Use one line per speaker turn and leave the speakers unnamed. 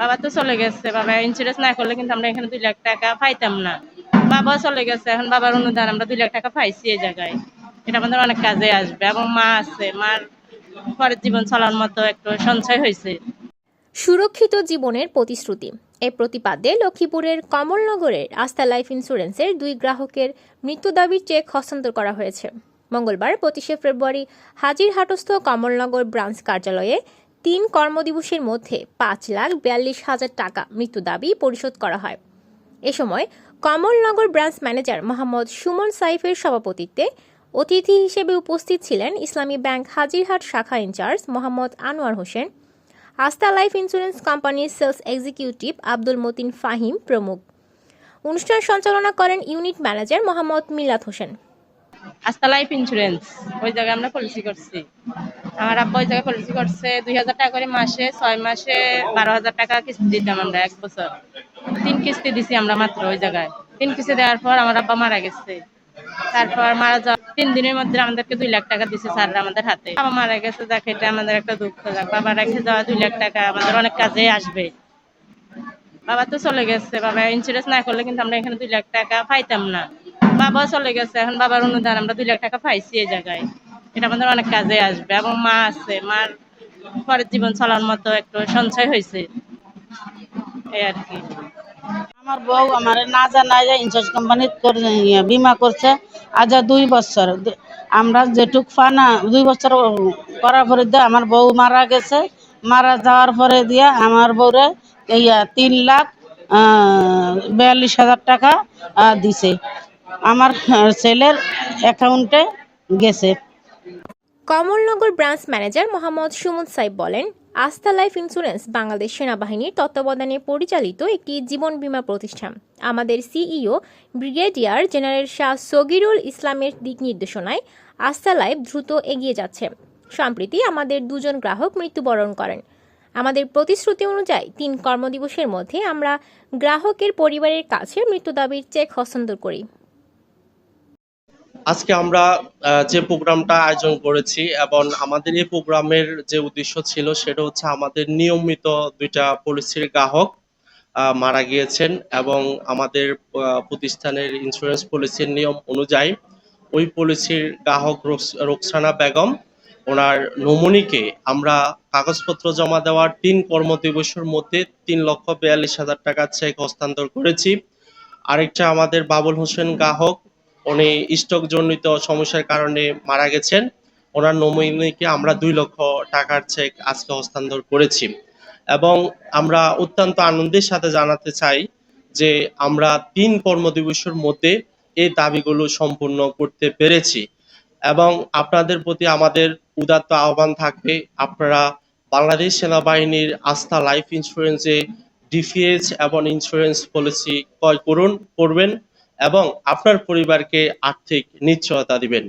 বাবা তো চলে গেছে, বাবা ইন্স্যুরেন্স না করলে কিন্তু আমরা এখানে দুই লাখ টাকা পাইতাম না। বাবা চলে গেছে, এখন বাবার অনুদান আমরা দুই লাখ টাকা পাইছি এই জায়গায়। এটা আমাদের অনেক কাজে আসবে এবং মা আছে, মার পরের জীবন চলার মতো একটু সঞ্চয় হয়েছে।
সুরক্ষিত জীবনের প্রতিশ্রুতি। এই প্রতিপাদ্যে লক্ষ্মীপুরের কমলনগরের আস্থা লাইফ ইন্স্যুরেন্সের দুই গ্রাহকের মৃত্যু দাবির চেক হস্তান্তর করা হয়েছে। মঙ্গলবার পঁচিশে ফেব্রুয়ারি হাজিরহাটস্থ কমলনগর ব্রাঞ্চ কার্যালয়ে তিন কর্মদিবসের মধ্যে পাঁচ লাখ বিয়াল্লিশ হাজার টাকা মৃত্যু দাবি পরিশোধ করা হয়। এ সময় কমলনগর ব্রাঞ্চ ম্যানেজার মোহাম্মদ সুমন সাইফের সভাপতিত্বে অতিথি হিসেবে উপস্থিত ছিলেন ইসলামী ব্যাংক হাজিরহাট শাখা in charge Mohammad Anwar Hossain, Astha life insurance কোম্পানির সেলস এক্সিকিউটিভ আব্দুল মতিন ফাহিম প্রমুখ। অনুষ্ঠান সঞ্চালনা করেন unit manager Mohammad Milat Hossain.
Astha life insurance ওই জায়গায় আমরা পলিসি করছি। আমার আব্বা ওই জায়গায় পলিসি করছে, দুই হাজার টাকা করে মাসে, ছয় মাসে বারো হাজার টাকা কিস্তি দিতাম আমরা, এক বছর। তিন কিস্তি দিছি আমরা মাত্র ওই জায়গায়। তিন কিস্তি দেওয়ার পর আমার আব্বা মারা গেছে। তারপর মারা যাওয়ার তিন দিনের মধ্যে আমাদেরকে দুই লাখ টাকা দিছে স্যাররা আমাদের হাতে। বাবা মারা গেছে, যাক এটা আমাদের একটা দুঃখ, যাক বাবা রেখে যাওয়া দুই লাখ টাকা আমাদের অনেক কাজে আসবে। বাবা তো চলে গেছে, বাবা ইন্স্যুরেন্স না করলে কিন্তু আমরা এখানে দুই লাখ টাকা পাইতাম না। বাবা চলে গেছে, এখন বাবার অনুদান আমরা দুই লাখ টাকা পাইছি এই জায়গায়। এটা আমাদের অনেক কাজে আসবে। এবং মা আছে, মার পরের জীবন চলার মতো একটু সঞ্চয় হয়েছে। এই আর কি।
আমার বউ আমার না জানায় যে ইন্স্যুরেন্স কোম্পানি বিমা করছে, আজ দুই বছর। আমরা যেটুক ফানা দুই বছর করার পরে দিয়ে আমার বউ মারা গেছে। মারা যাওয়ার পরে দিয়ে আমার বউরে ইয়া তিন লাখ বিয়াল্লিশ হাজার টাকা দিছে। আমার ছেলের অ্যাকাউন্টে গেছে।
কমলনগর ব্রাঞ্চ ম্যানেজার মোহাম্মদ সুমন সাইব বলেন, আস্থা লাইফ ইন্স্যুরেন্স বাংলাদেশ সেনাবাহিনীর তত্ত্বাবধানে পরিচালিত একটি জীবন বীমা প্রতিষ্ঠান। আমাদের CEO brigadier general Shah Sagirul ইসলামের দিক নির্দেশনায় আস্থা লাইফ দ্রুত এগিয়ে যাচ্ছে। সম্প্রতি আমাদের দুজন গ্রাহক মৃত্যুবরণ করেন। আমাদের প্রতিশ্রুতি অনুযায়ী তিন কর্মদিবসের মধ্যে আমরা গ্রাহকের পরিবারের কাছে মৃত্যু দাবির চেক হস্তান্তর করি।
আজকে আমরা যে প্রোগ্রামটা আয়োজন করেছি এবং আমাদের এই প্রোগ্রামের যে উদ্দেশ্য ছিল সেটা হচ্ছে আমাদের নিয়মিত দুইটা পলিসির গ্রাহক মারা গিয়েছেন এবং আমাদের প্রতিষ্ঠানের ইন্স্যুরেন্স পলিসির নিয়ম অনুযায়ী ওই পলিসির গ্রাহক রোকস- রোকসানা বেগম ওনার নমুনিকে আমরা কাগজপত্র জমা দেওয়ার তিন কর্মদিবসের মধ্যে তিন লক্ষ বিয়াল্লিশ হাজার টাকা চেক হস্তান্তর করেছি। আরেকটা আমাদের বাবুল হোসেন গ্রাহক উনি স্ট্রোক জনিত সমস্যার কারণে মারা গেছেন। ওনার নমিনিকে আমরা দুই লক্ষ টাকার চেক আজকে হস্তান্তর করেছি। এবং আমরা অত্যন্ত আনন্দের সাথে জানাতে চাই যে আমরা তিন কর্মদিবসের মধ্যে এই দাবিগুলো সম্পূর্ণ করতে পেরেছি। এবং আপনাদের প্রতি আমাদের উদাত্ত আহ্বান থাকবে, আপনারা বাংলাদেশ সেনাবাহিনীর আস্থা লাইফ ইন্স্যুরেন্সে ডিফিএস এবং ইন্স্যুরেন্স পলিসি ক্রয় করুন, করবেন। এবং আপনার পরিবারকে আর্থিক নিশ্চয়তা দিবেন।